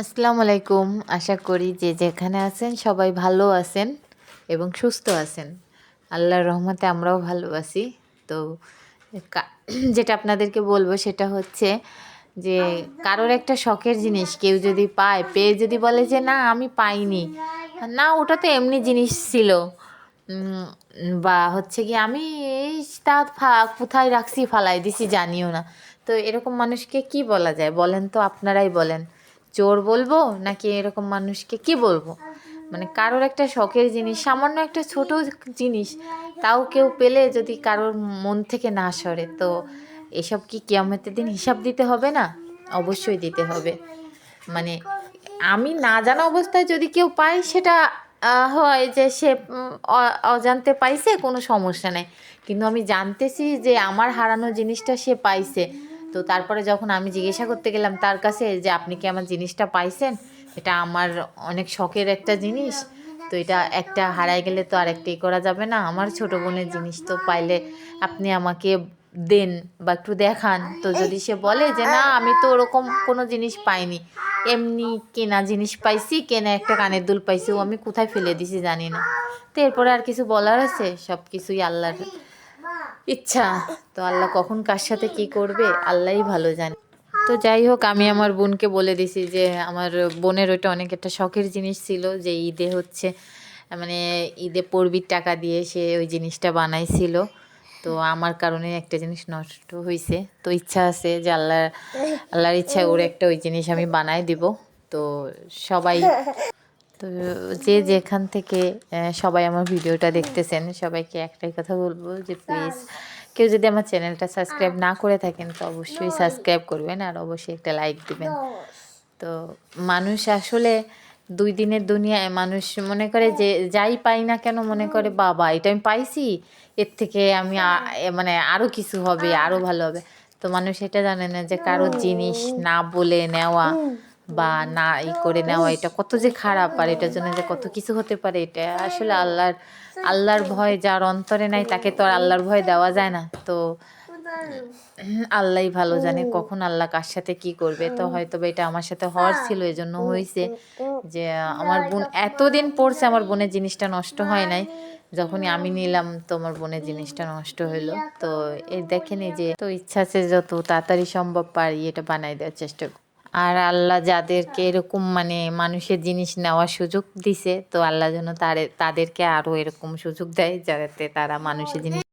আসসালামু আলাইকুম। আশা করি যে যেখানে আছেন সবাই ভালো আছেন এবং সুস্থ আছেন। আল্লাহর রহমতে আমরাও ভালো আছি। তো যেটা আপনাদেরকে বলব সেটা হচ্ছে যে কারোর একটা শখের জিনিস কেউ যদি পায়, পেয়ে যদি বলে যে না, আমি পাইনি। না, ওটা তো এমনি জিনিস ছিল। বা হচ্ছে কি আমি এই তা কোথায় রাখছি, ফালাই দিছি, জানিও না। তো এরকম মানুষকে কি বলা যায়? বলেন তো, আপনারাই বলেন। চোর বলব নাকি এরকম মানুষকে কি বলব? মানে কারোর একটা শখের জিনিস, সামান্য একটা ছোট জিনিস, তাও কেউ পেলে যদি কারোর মন থেকে না সরে, তো এসব কি কিয়ামতের দিন হিসাব দিতে হবে না? অবশ্যই দিতে হবে। মানে আমি না জানা অবস্থায় যদি কেউ পাই সেটা হয় যে সে অজান্তে পাইছে, কোনো সমস্যা নেই। কিন্তু আমি জানতেছি যে আমার হারানো জিনিসটা সে পাইছে। তো তারপরে যখন আমি জিজ্ঞাসা করতে গেলাম, তার কাছে যে আপনি কি আমার জিনিসটা পাইছেন? এটা আমার অনেক শখের একটা জিনিস। তো এটা একটা হারাই গেলে তো আর একটাই করা যাবে না। আমার ছোট বোনের জিনিস তো পাইলে আপনি আমাকে দেন বা একটু দেখান। তো যদি সে বলে যে, না, আমি তো ওরকম কোনো জিনিস পাইনি। এমনি কেনা জিনিস পাইছি, কেনা একটা কানের দুল পাইছি, ও আমি কোথায় ফেলে দিছি জানি না। তো এরপরে আর কিছু বলার আছে? সব কিছুই আল্লাহর ইচ্ছা। তো আল্লাহ কখন কার সাথে কি করবে, আল্লাহই ভালো জানে। তো যাই হোক, আমি আমার বোনকে বলে দিছি যে, আমার বোনের ওইটা অনেক একটা শখের জিনিস ছিল যে, ঈদে হচ্ছে মানে ঈদে পড়বির টাকা দিয়ে সে ওই জিনিসটা বানাইছিল। তো আমার কারণে একটা জিনিস নষ্ট হয়েছে তো ইচ্ছা আছে যে, আল্লাহ, আল্লাহর ইচ্ছায় ওর একটা ওই জিনিস আমি বানাই দিব। তো সবাই তো যে যেখান থেকে সবাই আমার ভিডিওটা দেখতেছেন, সবাইকে একটাই কথা বলব যে প্লিজ কেউ যদি আমার চ্যানেলটা সাবস্ক্রাইব না করে থাকেন, তো অবশ্যই সাবস্ক্রাইব করবেন আর অবশ্যই একটা লাইক দিবেন। তো মানুষ আসলে দুই দিনের দুনিয়ায় মানুষ মনে করে যে যাই পাই না কেন মনে করে, বাবা, এটা আমি পাইছি, এর থেকে আমি মানে আরও কিছু হবে আরও ভালো হবে। তো মানুষ এটা জানে না যে কারোর জিনিস না বলে নেওয়া বা না ই করে নেওয়া, এটা কত যে খারাপ আর এটার জন্য যে কত কিছু হতে পারে, এটা আসলে আল্লাহর আল্লাহর ভয় যার অন্তরে নাই, তাকে তো আর আল্লাহর ভয় দেওয়া যায় না। তো আল্লাহ ভালো জানে কখন আল্লাহ কার সাথে কি করবে। তো হয়তো এটা আমার সাথে হওয়ার ছিল এই জন্য হয়েছে যে আমার বোন, এতদিন পড়ছে আমার বোনের জিনিসটা নষ্ট হয় নাই। যখনই আমি নিলাম তো আমার বোনের জিনিসটা নষ্ট হইল তো এই দেখেনি যে, তো ইচ্ছা আছে যত তাড়াতাড়ি সম্ভব পারি এটা বানাই দেওয়ার চেষ্টা আর আল্লাহ যাদেরকে এরকম মানে মানুষের জিনিস নেওয়ার সুযোগ দিছে, তো আল্লাহ যেন তাদেরকে আরও এরকম সুযোগ দেয়, যাতে তারা মানুষের জিনিস